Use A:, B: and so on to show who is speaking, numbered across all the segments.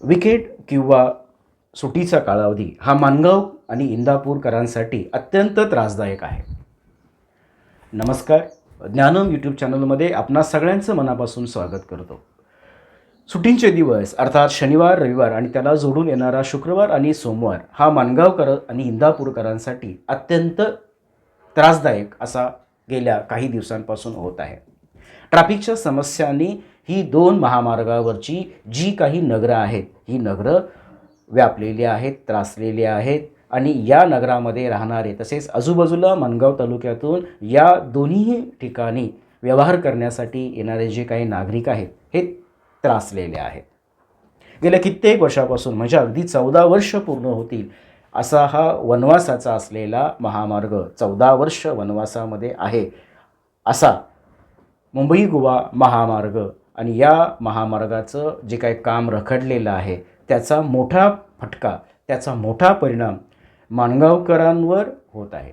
A: Wicket किंवा सुटीचा कालावधी हा मानगाव आणि इंदापूरकरांसाठी अत्यंत त्रासदायक आहे. नमस्कार. ज्ञानम यूट्यूब चॅनलमध्ये आपणा सगळ्यांचं मनापासून स्वागत करतो. सुटींचे दिवस अर्थात शनिवार रविवार आणि त्याला जोडून येणारा शुक्रवार आणि सोमवार हा मानगावकर आणि इंदापूरकरांसाठी अत्यंत त्रासदायक असा गेल्या काही दिवसांपासून होत आहे. ट्रॅफिकच्या समस्यांनी ही दोन महामार्गावरची जी काही नगरं आहेत ही नगरं व्यापलेली आहेत त्रासलेली आहेत आणि या नगरामध्ये राहणारे तसेच आजूबाजूला मनगाव तालुक्यातून या दोन्ही ठिकाणी व्यवहार करण्यासाठी येणारे जे काही नागरिक आहेत हे त्रासलेले आहेत. गेल्या कित्येक वर्षापासून म्हणजे अगदी चौदा वर्ष पूर्ण होतील असा हा वनवासाचा असलेला महामार्ग चौदा वर्ष वनवासामध्ये आहे असा मुंबई गोवा महामार्ग आणि या महामार्गाचं जे काही काम रखडलेलं आहे त्याचा मोठा फटका त्याचा मोठा परिणाम माणगावकरांवर होत आहे.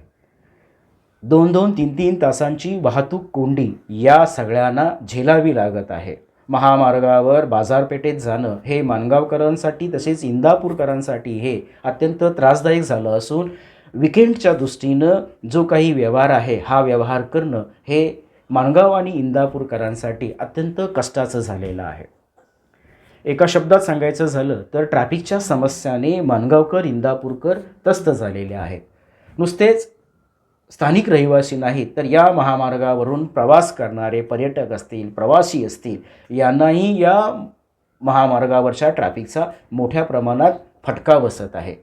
A: दोन दोन तीन तीन तासांची वाहतूक कोंडी या सगळ्यांना झेलावी लागत आहे. महामार्गावर बाजारपेठेत जाणं हे माणगावकरांसाठी तसेच इंदापूरकरांसाठी हे अत्यंत त्रासदायक झालं असून विकेंडच्या दृष्टीनं जो काही व्यवहार आहे हा व्यवहार करणं हे माणगाव आणि इंदापूरकरांसाठी अत्यंत कष्टाचं झालेलं आहे. एका शब्दात सांगायचं झालं तर ट्रॅफिकच्या समस्याने माणगावकर इंदापूरकर त्रस्त झालेले आहेत. नुसतेच स्थानिक रहिवासी नाहीत तर या महामार्गावरून प्रवास करणारे पर्यटक असतील प्रवासी असतील यांनाही या महामार्गावरच्या ट्रॅफिकचा मोठ्या प्रमाणात फटका बसत आहे.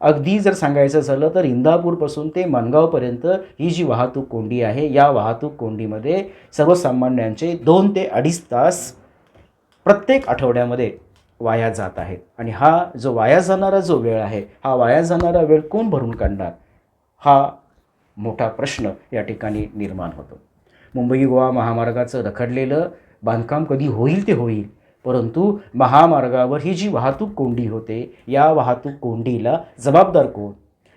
A: अगदी जर सांगायचं झालं तर इंदापूरपासून ते मनगावपर्यंत ही जी वाहतूक कोंडी आहे या वाहतूक कोंडीमध्ये सर्वसामान्यांचे दोन ते अडीच तास प्रत्येक आठवड्यामध्ये वाया जात आहेत. आणि हा जो वाया जाणारा जो वेळ आहे हा वाया जाणारा वेळ कोण भरून काढणार? हा मोठा प्रश्न या ठिकाणी निर्माण होतो. मुंबई गोवा महामार्गाचं रखडलेलं बांधकाम कधी होईल ते होईल. परंतु महामार्गावर ही जी वाहतूक कोंडी होते या वाहतूक कोंडीला जबाबदार कोण?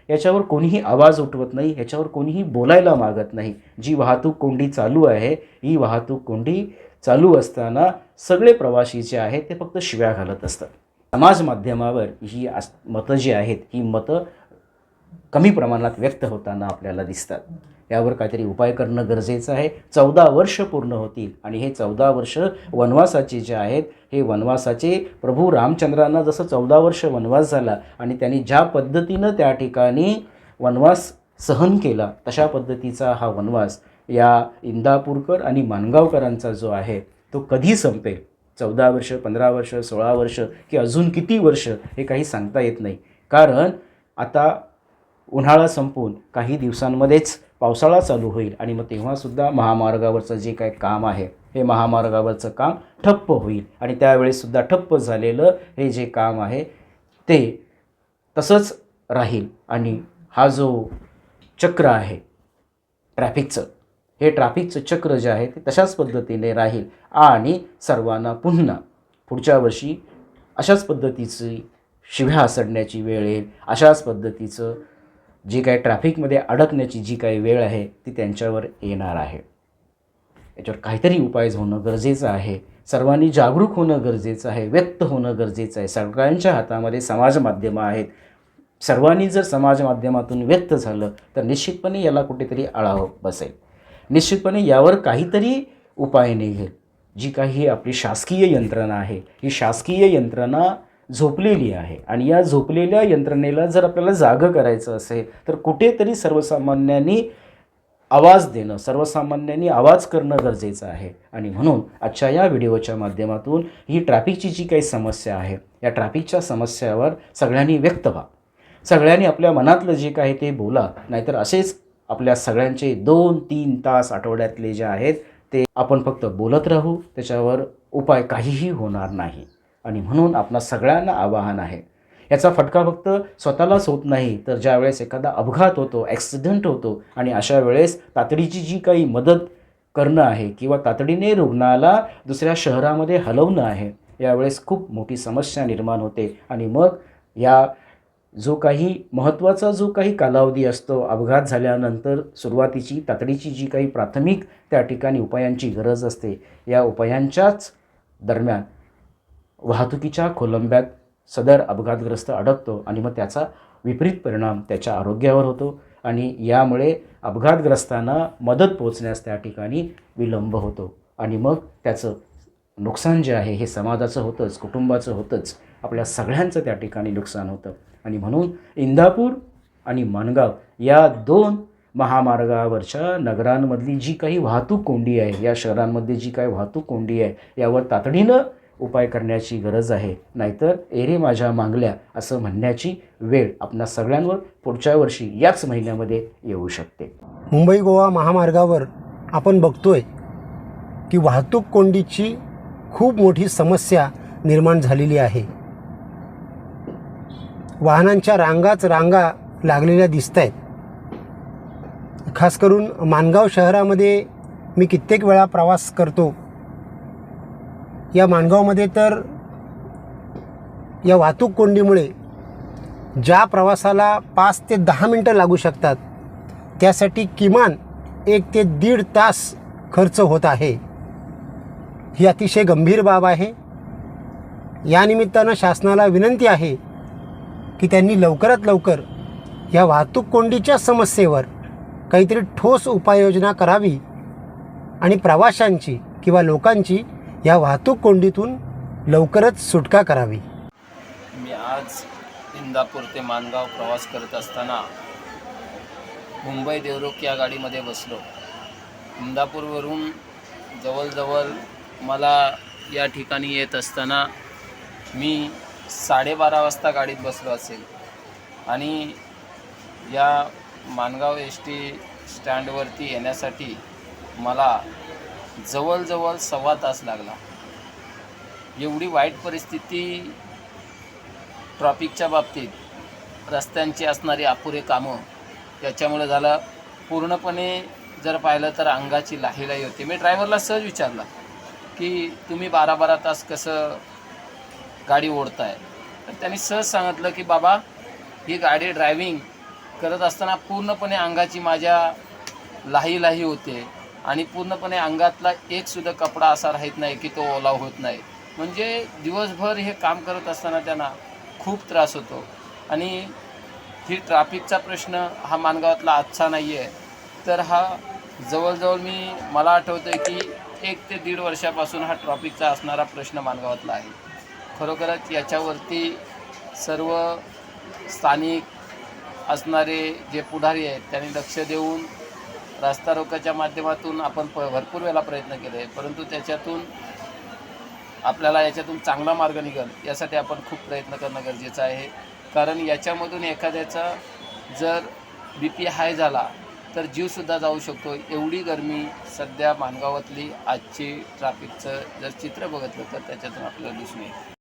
A: याच्यावर कोणीही आवाज उठवत नाही याच्यावर कोणीही बोलायला मागत नाही. जी वाहतूक कोंडी चालू आहे ही वाहतूक कोंडी चालू असताना सगळे प्रवासी जे आहेत ते फक्त शिव्या घालत असतात. समाज माध्यमावर ही आस मतं जी आहेत ही मतं कमी प्रमाणात व्यक्त होताना आपल्याला दिसतात. यावर काहीतरी उपाय करणं गरजेचं आहे. चौदा वर्ष पूर्ण होतील आणि हे चौदा वर्ष वनवासाचे जे आहेत हे वनवासाचे प्रभू रामचंद्रांना जसं चौदा वर्ष वनवास झाला आणि त्यांनी ज्या पद्धतीनं त्या ठिकाणी वनवास सहन केला तशा पद्धतीचा हा वनवास या इंदापूरकर आणि मानगावकरांचा जो आहे तो कधी संपेल? चौदा वर्ष पंधरा वर्ष सोळा वर्ष की अजून किती वर्ष हे काही सांगता येत नाही. कारण आता उन्हाळा संपून काही दिवसांमध्येच पावसाळा चालू होईल आणि मग तेव्हासुद्धा महामार्गावरचं जे काही काम आहे हे महामार्गावरचं काम ठप्प होईल. आणि त्यावेळेससुद्धा ठप्प झालेलं हे जे काम आहे ते तसंच राहील. आणि हा जो चक्र आहे ट्रॅफिकचं हे ट्रॅफिकचं चक्र जे आहे ते तशाच पद्धतीने राहील. आणि सर्वांना पुन्हा पुढच्या वर्षी अशाच पद्धतीची शिव्या सडण्याची वेळ येईल अशाच पद्धतीचं जी काही ट्रॅफिकमध्ये अडकण्याची जी काही वेळ आहे ती त्यांच्यावर येणार आहे. याच्यावर काहीतरी उपाय होणं गरजेचं आहे. सर्वांनी जागरूक होणं गरजेचं आहे व्यक्त होणं गरजेचं आहे. सगळ्यांच्या हातामध्ये समाज माध्यमं आहेत. सर्वांनी जर समाज माध्यमातून व्यक्त झालं तर निश्चितपणे याला कुठेतरी आळा बसेल. निश्चितपणे यावर काहीतरी उपाय निघेल. जी काही आपली शासकीय यंत्रणा आहे ही शासकीय यंत्रणा झोपलेली आहे. आणि या झोपलेल्या यंत्रणेला जर आपल्याला जागं करायचं असेल तर कुठेतरी सर्वसामान्यांनी आवाज देणं सर्वसामान्यांनी आवाज करणं गरजेचं आहे. आणि म्हणून आजच्या या व्हिडिओच्या माध्यमातून ही ट्रॅफिकची जी काही समस्या आहे या ट्रॅफिकच्या समस्यावर सगळ्यांनी व्यक्त व्हा. सगळ्यांनी आपल्या मनातलं जे काही ते बोला नाहीतर असेच आपल्या सगळ्यांचे दोन तीन तास आठवड्यातले जे आहेत ते आपण फक्त बोलत राहू त्याच्यावर उपाय काहीही होणार नाही. आणि म्हणून आपणा सगळ्यांना आवाहन आहे. याचा फटका फक्त स्वतःलाच होत नाही तर ज्यावेळेस एखादा अपघात होतो ॲक्सिडेंट होतो आणि अशा वेळेस तातडीची जी काही मदत करणं आहे किंवा तातडीने रुग्णाला दुसऱ्या शहरामध्ये हलवणं आहे यावेळेस खूप मोठी समस्या निर्माण होते. आणि मग या जो काही महत्त्वाचा जो काही कालावधी असतो अपघात झाल्यानंतर सुरुवातीची तातडीची जी काही प्राथमिक त्या ठिकाणी उपायांची गरज असते. या उपायांच्याच दरम्यान वाहतुकीच्या खोलंब्यात सदर अपघातग्रस्त अडकतो आणि मग त्याचा विपरीत परिणाम त्याच्या आरोग्यावर होतो आणि यामुळे अपघातग्रस्तांना मदत पोचण्यास त्या ठिकाणी विलंब होतो. आणि मग त्याचं नुकसान जे आहे हे समाजाचं होतंच कुटुंबाचं होतंच आपल्या सगळ्यांचं त्या ठिकाणी नुकसान होतं. आणि म्हणून इंदापूर आणि माणगाव या दोन महामार्गावरच्या नगरांमधली जी काही वाहतूक कोंडी आहे या शहरांमध्ये जी काही वाहतूक कोंडी आहे यावर तातडीनं उपाय करण्याची गरज आहे. नाहीतर एरे माझ्या मागल्या असं म्हणण्याची वेळ आपल्या सगळ्यांवर पुढच्या वर्षी याच महिन्यामध्ये येऊ शकते.
B: मुंबई गोवा महामार्गावर आपण बघतोय की वाहतूक कोंडीची खूप मोठी समस्या निर्माण झालेली आहे. वाहनांच्या रांगाच रांगा लागलेल्या दिसत आहेत खास करून माणगाव शहरामध्ये मी कित्येक वेळा प्रवास करतो. या माणगावमध्ये तर या वाहतूक कोंडीमुळे ज्या प्रवासाला पाच ते दहा मिनटं लागू शकतात त्यासाठी किमान एक ते दीड तास खर्च होत आहे. ही अतिशय गंभीर बाब आहे. या निमित्तानं शासनाला विनंती आहे की त्यांनी लवकरात लवकर या वाहतूक कोंडीच्या समस्येवर काहीतरी ठोस उपाययोजना करावी आणि प्रवाशांची किंवा लोकांची या वाहतूक कोंडीतून लवकरच सुटका करावी.
C: मी आज इंदापूर ते मानगाव प्रवास करत असताना मुंबई देवरुख या गाडीमध्ये बसलो. इंदापूरवरून जवळजवळ मला या ठिकाणी येत असताना मी साडेबारा वाजता गाडीत बसलो असेल आणि या मानगाव एस टी स्टँडवरती येण्यासाठी मला जवळजवळ सव्वा तास लागला. एवढी वाईट परिस्थिती ट्रॉफिकच्या बाबतीत रस्त्यांची असणारी अपुरे कामं याच्यामुळे झालं. पूर्णपणे जर पाहिलं तर अंगाची लाहीलाही होती. मी ड्रायव्हरला सहज विचारला की तुम्ही बारा बारा तास कसं गाडी ओढताय? तर त्यांनी सहज सांगितलं की बाबा ही गाडी ड्रायव्हिंग करत असताना पूर्णपणे अंगाची माझ्या लाही लाही होते. आणि पूर्णपणे अंगातला एक सुद्धा कपडा असा राहत नाही की तो ओला होत नाही. म्हणजे दिवसभर हे काम करत असताना त्यांना खूप त्रास होतो. आणि ही ट्रॅफिकचा प्रश्न हा मानगावातला आजचा नाही आहे तर हा जवळजवळ मी मला आठवतं आहे की एक ते दीड वर्षापासून हा ट्रॉफिकचा असणारा प्रश्न मानगावातला आहे. खरोखरच याच्यावरती सर्व स्थानिक असणारे जे पुढारी आहेत त्यांनी लक्ष देऊन रास्ता रोकाच्या माध्यमातून आपण प भरपूर वेळा प्रयत्न केले परंतु त्याच्यातून आपल्याला याच्यातून चांगला मार्ग निघेल यासाठी आपण खूप प्रयत्न करणं गरजेचं आहे. कारण याच्यामधून एखाद्याचा जर बी पी हाय झाला तर जीवसुद्धा जाऊ शकतो. एवढी गरमी सध्या मानगावातली आजची ट्रॅफिकचं जर चित्र बघितलं तर त्याच्यातून आपल्याला दिसून येईल.